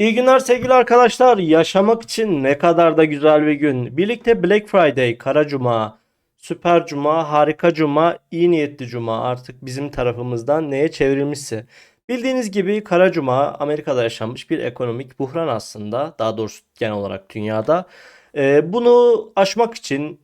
İyi günler sevgili arkadaşlar. Yaşamak için ne kadar da güzel bir gün. Birlikte Black Friday, Kara Cuma, Süper Cuma, Harika Cuma, İyi Niyetli Cuma artık bizim tarafımızdan neye çevrilmişse. Bildiğiniz gibi Kara Cuma Amerika'da yaşanmış bir ekonomik buhran aslında. Daha doğrusu genel olarak dünyada. Ee, bunu aşmak için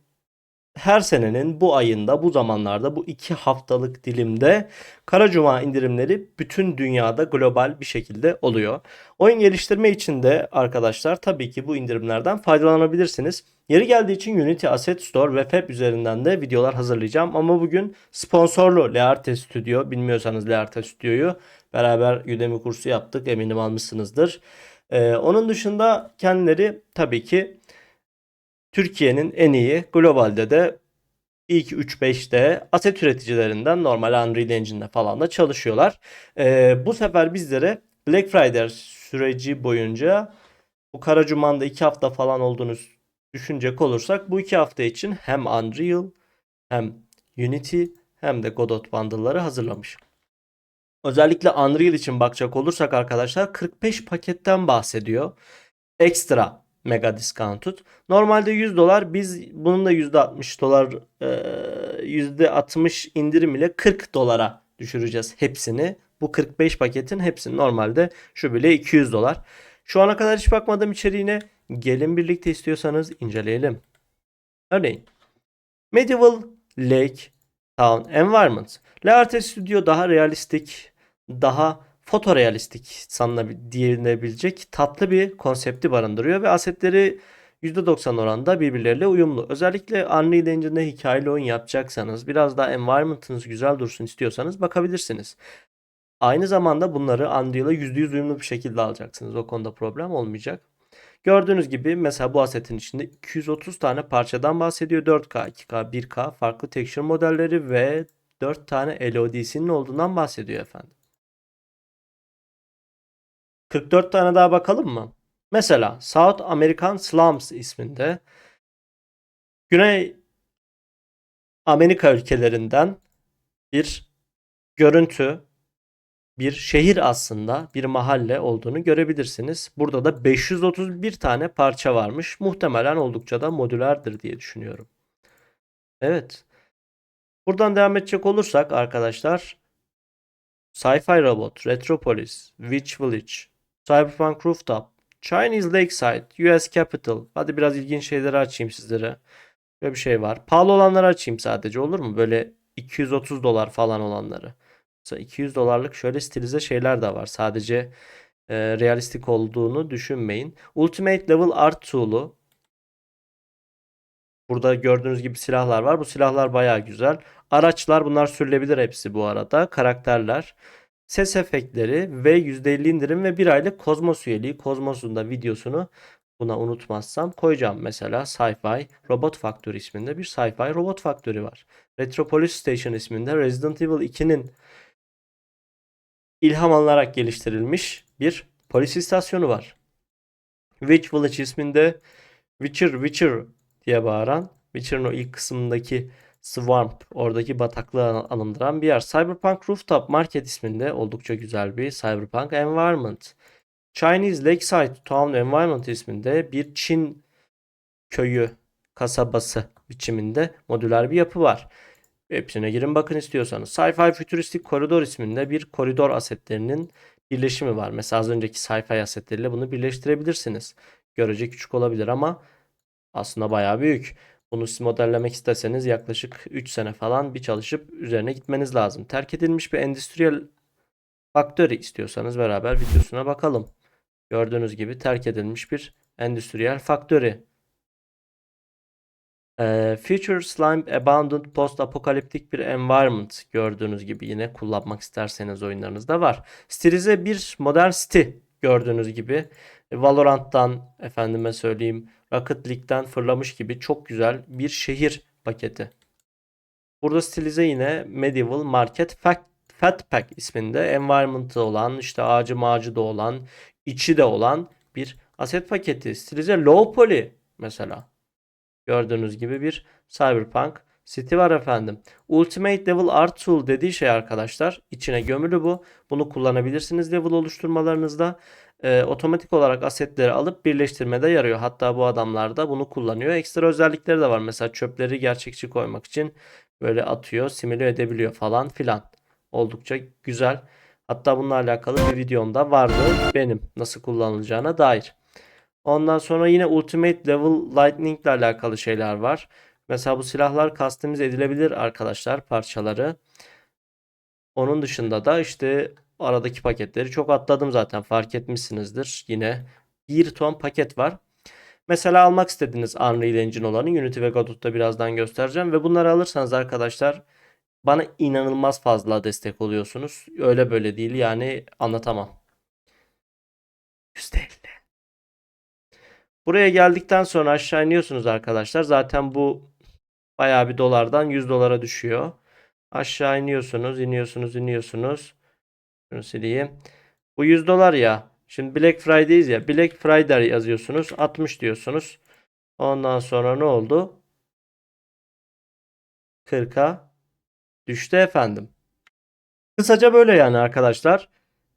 her senenin bu ayında, bu zamanlarda, bu iki haftalık dilimde Kara Cuma indirimleri bütün dünyada global bir şekilde oluyor. Oyun geliştirme için de arkadaşlar tabii ki bu indirimlerden faydalanabilirsiniz. Yeri geldiği için Unity Asset Store ve Fab üzerinden de videolar hazırlayacağım. Ama bugün sponsorlu Learte Studio, bilmiyorsanız Learte Studio'yu beraber Udemy kursu yaptık. Eminim almışsınızdır. Ee, onun dışında kendileri tabii ki Türkiye'nin en iyi globalde de ilk 3-5'te aset üreticilerinden normal Unreal Engine'de falan da çalışıyorlar. Ee, bu sefer bizlere Black Friday süreci boyunca bu Kara Cuma'nda 2 hafta falan olduğunu düşünecek olursak bu 2 hafta için hem Unreal hem Unity hem de Godot bundle'ları hazırlamış. Özellikle Unreal için bakacak olursak arkadaşlar 45 paketten bahsediyor. Ekstra mega discounted. Normalde 100 dolar biz bunun da %60 dolar e, %60 indirim ile 40 dolara düşüreceğiz hepsini. Bu 45 paketin hepsini normalde şu bile 200 dolar. Şu ana kadar hiç bakmadım içeriğine. Gelin birlikte istiyorsanız inceleyelim. Örneğin Medieval Lake Town Environment. Learte Studio daha realistik, daha fotorealistik sanılabilecek tatlı bir konsepti barındırıyor ve asetleri %90 oranda birbirleriyle uyumlu. Özellikle Unreal Engine'de hikayeli oyun yapacaksanız, biraz daha environment'ınız güzel dursun istiyorsanız bakabilirsiniz. Aynı zamanda bunları Unreal'a %100 uyumlu bir şekilde alacaksınız. O konuda problem olmayacak. Gördüğünüz gibi mesela bu asetin içinde 230 tane parçadan bahsediyor. 4K, 2K, 1K farklı texture modelleri ve 4 tane LOD'sinin olduğundan bahsediyor efendim. 44 tane daha bakalım mı? Mesela South American Slums isminde Güney Amerika ülkelerinden bir görüntü, bir şehir aslında, bir mahalle olduğunu görebilirsiniz. Burada da 531 tane parça varmış. Muhtemelen oldukça da modülerdir diye düşünüyorum. Evet. Buradan devam edecek olursak arkadaşlar Sci-Fi Robot, Retropolis, Witch Village, Cyberpunk Rooftop, Chinese Lakeside, US Capital. Hadi biraz ilginç şeyleri açayım sizlere. Böyle bir şey var. Pahalı olanları açayım sadece olur mu? Böyle 230 dolar falan olanları. Mesela 200 dolarlık şöyle stilize şeyler de var. Sadece e, realistik olduğunu düşünmeyin. Ultimate Level Art Tool'u. Burada gördüğünüz gibi silahlar var. Bu silahlar baya güzel. Araçlar bunlar sürülebilir hepsi bu arada. Karakterler ses efektleri ve %50 indirim ve bir aylık Kozmos üyeliği. Kozmos'un da videosunu buna unutmazsam koyacağım. Mesela Sci-Fi Robot Factory isminde bir Sci-Fi Robot Factory var. Retropolis Station isminde Resident Evil 2'nin ilham alınarak geliştirilmiş bir polis istasyonu var. Witch Village isminde Witcher Witcher diye bağıran Witcher'ın o ilk kısmındaki Swamp oradaki bataklığı anımdıran bir yer. Cyberpunk Rooftop Market isminde oldukça güzel bir Cyberpunk Environment. Chinese Lakeside Town Environment isminde bir Çin köyü kasabası biçiminde modüler bir yapı var. Hepsine girin bakın istiyorsanız. Sci-Fi Futuristic Corridor isminde bir koridor asetlerinin birleşimi var. Mesela az önceki sci-fi asetleriyle bunu birleştirebilirsiniz. Görece küçük olabilir ama aslında bayağı büyük. Bunu siz modellemek isterseniz yaklaşık 3 sene falan bir çalışıp üzerine gitmeniz lazım. Terk edilmiş bir endüstriyel faktörü istiyorsanız beraber videosuna bakalım. Gördüğünüz gibi terk edilmiş bir endüstriyel faktörü. Ee, Future Slime Abandoned Post Apokaliptik bir environment gördüğünüz gibi yine kullanmak isterseniz oyunlarınızda var. Stilize bir modern city gördüğünüz gibi. Valorant'tan efendime söyleyeyim Rocket League'den fırlamış gibi çok güzel bir şehir paketi. Burada stilize yine Medieval Market Fat, Pack isminde environment'ı olan işte ağacı mağacı da olan içi de olan bir aset paketi. Stilize Low Poly mesela. Gördüğünüz gibi bir Cyberpunk City var efendim. Ultimate Level Art Tool dediği şey arkadaşlar. içine gömülü bu. Bunu kullanabilirsiniz level oluşturmalarınızda. Ee, otomatik olarak asetleri alıp birleştirmede yarıyor. Hatta bu adamlar da bunu kullanıyor. Ekstra özellikleri de var. Mesela çöpleri gerçekçi koymak için böyle atıyor, simüle edebiliyor falan filan. Oldukça güzel. Hatta bununla alakalı bir videom da vardı benim nasıl kullanılacağına dair. Ondan sonra yine Ultimate Level Lightning ile alakalı şeyler var. Mesela bu silahlar customize edilebilir arkadaşlar parçaları. Onun dışında da işte aradaki paketleri çok atladım zaten fark etmişsinizdir. Yine bir ton paket var. Mesela almak istediğiniz Unreal Engine olanı Unity ve Godot'ta birazdan göstereceğim ve bunları alırsanız arkadaşlar bana inanılmaz fazla destek oluyorsunuz. Öyle böyle değil yani anlatamam. %50. Buraya geldikten sonra aşağı iniyorsunuz arkadaşlar. Zaten bu bayağı bir dolardan 100 dolara düşüyor. Aşağı iniyorsunuz, iniyorsunuz, iniyorsunuz. Şunu sileyim. Bu 100 dolar ya. Şimdi Black Friday'yiz ya. Black Friday yazıyorsunuz. 60 diyorsunuz. Ondan sonra ne oldu? 40'a düştü efendim. Kısaca böyle yani arkadaşlar.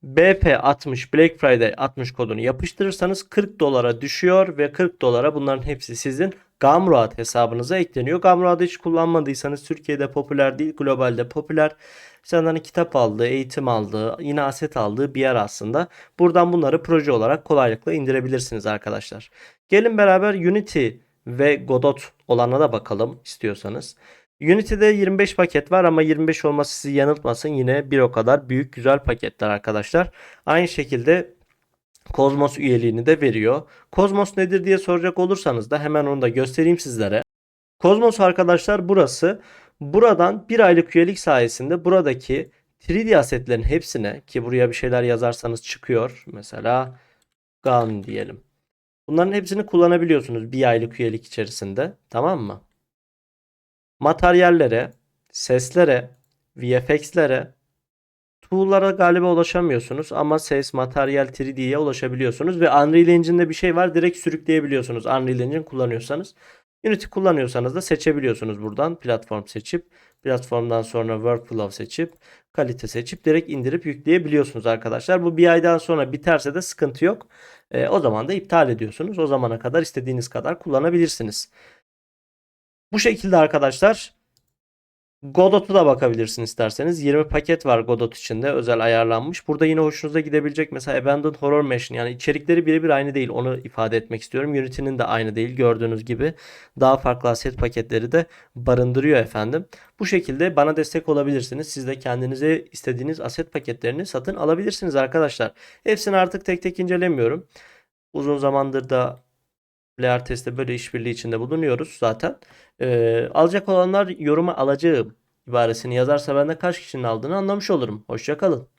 BP 60 Black Friday 60 kodunu yapıştırırsanız 40 dolara düşüyor ve 40 dolara bunların hepsi sizin Gumroad hesabınıza ekleniyor. Gumroad'ı hiç kullanmadıysanız Türkiye'de popüler değil, globalde popüler. İnsanların kitap aldığı, eğitim aldığı, yine aset aldığı bir yer aslında. Buradan bunları proje olarak kolaylıkla indirebilirsiniz arkadaşlar. Gelin beraber Unity ve Godot olana da bakalım istiyorsanız. Unity'de 25 paket var ama 25 olması sizi yanıltmasın. Yine bir o kadar büyük güzel paketler arkadaşlar. Aynı şekilde Cosmos üyeliğini de veriyor. Cosmos nedir diye soracak olursanız da hemen onu da göstereyim sizlere. Cosmos arkadaşlar burası. Buradan bir aylık üyelik sayesinde buradaki 3D asetlerin hepsine ki buraya bir şeyler yazarsanız çıkıyor. Mesela Gun diyelim. Bunların hepsini kullanabiliyorsunuz bir aylık üyelik içerisinde. Tamam mı? Materyallere, seslere, VFX'lere, tool'lara galiba ulaşamıyorsunuz ama ses, materyal 3D'ye ulaşabiliyorsunuz ve Unreal Engine'de bir şey var direkt sürükleyebiliyorsunuz Unreal Engine kullanıyorsanız. Unity kullanıyorsanız da seçebiliyorsunuz buradan platform seçip platformdan sonra workflow seçip kalite seçip direkt indirip yükleyebiliyorsunuz arkadaşlar. Bu bir aydan sonra biterse de sıkıntı yok. E, o zaman da iptal ediyorsunuz. O zamana kadar istediğiniz kadar kullanabilirsiniz. Bu şekilde arkadaşlar Godot'u da bakabilirsin isterseniz. 20 paket var Godot içinde özel ayarlanmış. Burada yine hoşunuza gidebilecek mesela Abandoned Horror Machine yani içerikleri birebir aynı değil onu ifade etmek istiyorum. Unity'nin de aynı değil gördüğünüz gibi. Daha farklı aset paketleri de barındırıyor efendim. Bu şekilde bana destek olabilirsiniz. Siz de kendinize istediğiniz aset paketlerini satın alabilirsiniz arkadaşlar. Hepsini artık tek tek incelemiyorum. Uzun zamandır da Player Test'te böyle işbirliği içinde bulunuyoruz zaten. Ee, alacak olanlar yoruma alacağım ibaresini yazarsa ben de kaç kişinin aldığını anlamış olurum. Hoşçakalın.